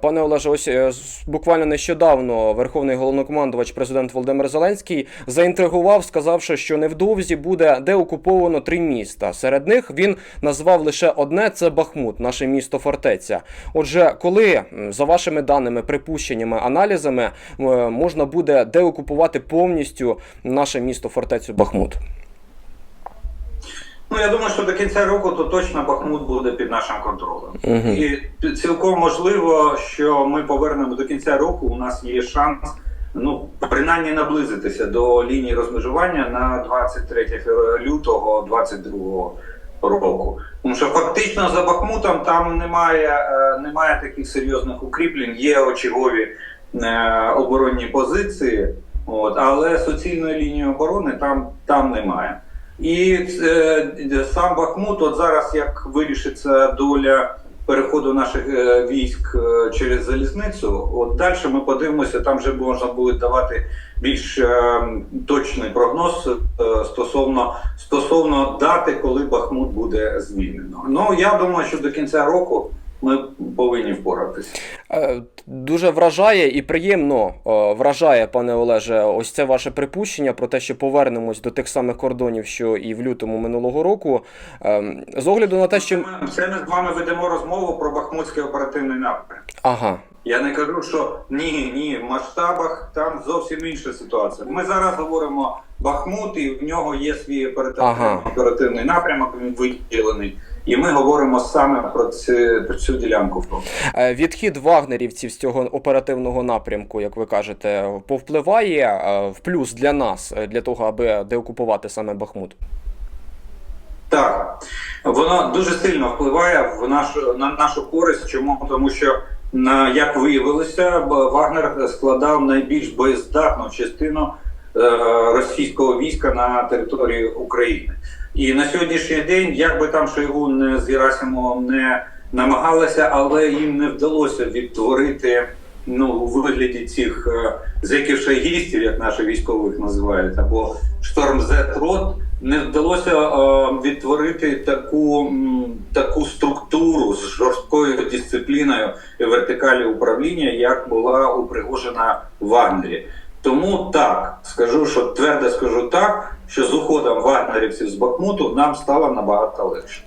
Пане Олеже, ось е, буквально нещодавно Верховний головнокомандувач президент Володимир Зеленський заінтригував, сказавши, що невдовзі буде деокуповано три міста. Серед них він назвав лише одне це Бахмут, наше місто фортеця. Отже, коли за вашими даними, припущеннями, аналізами е, можна буде деокупувати повністю наше місто фортецю Бахмут? Ну, я думаю, що до кінця року то точно Бахмут буде під нашим контролем. Мгм. І цілком можливо, що ми повернемо до кінця року. У нас є шанс, ну принаймні наблизитися до лінії розмежування на 23 лютого 22 року. Тому що фактично за Бахмутом там немає, е, немає таких серйозних укріплень, є очагові е, оборонні позиції, от, але суцільної лінії оборони там, там немає. І е, сам Бахмут, от зараз як вирішиться доля переходу наших е, військ е, через залізницю, от далі ми подивимося, там вже можна буде давати більш е, точний прогноз е, стосовно, стосовно дати, коли Бахмут буде звільнено. Ну я думаю, що до кінця року ми повинні впоратися. Е, Дуже вражає і приємно е, вражає, пане Олеже, ось це ваше припущення про те, що повернемось до тих самих кордонів, що і в лютому минулого року. Ем, З огляду на те, що Це ми з вами ведемо розмову про Бахмутський оперативний напрям. ага, Я не кажу, що ні, ні, в масштабах там зовсім інша ситуація. Ми зараз говоримо Бахмут, і в нього є свій оперативний, Ага. оперативний напрямок, він виділений. І ми говоримо саме про цю, про цю ділянку фронту. Е, відхід вагнерівців з цього оперативного напрямку, як ви кажете, повпливає е, в плюс для нас, е, для того, аби деокупувати саме Бахмут. Так, воно дуже сильно впливає в нашу на нашу користь. Чому? Тому що як виявилося, Вагнер складав найбільш боєздатну частину російського війська на території України. І на сьогоднішній день, як би там Шойгу не з Герасимовим не намагалися, але їм не вдалося відтворити ну, у вигляді цих е, зеків шайгістів, як наші військових називають, або шторм рот не вдалося е, відтворити таку, таку структуру з жорсткою дисципліною і вертикалі управління, як була у Пригожина в Вагнері. Тому так скажу, що твердо скажу так, що з уходом вагнерівців з Бахмуту нам стало набагато легше.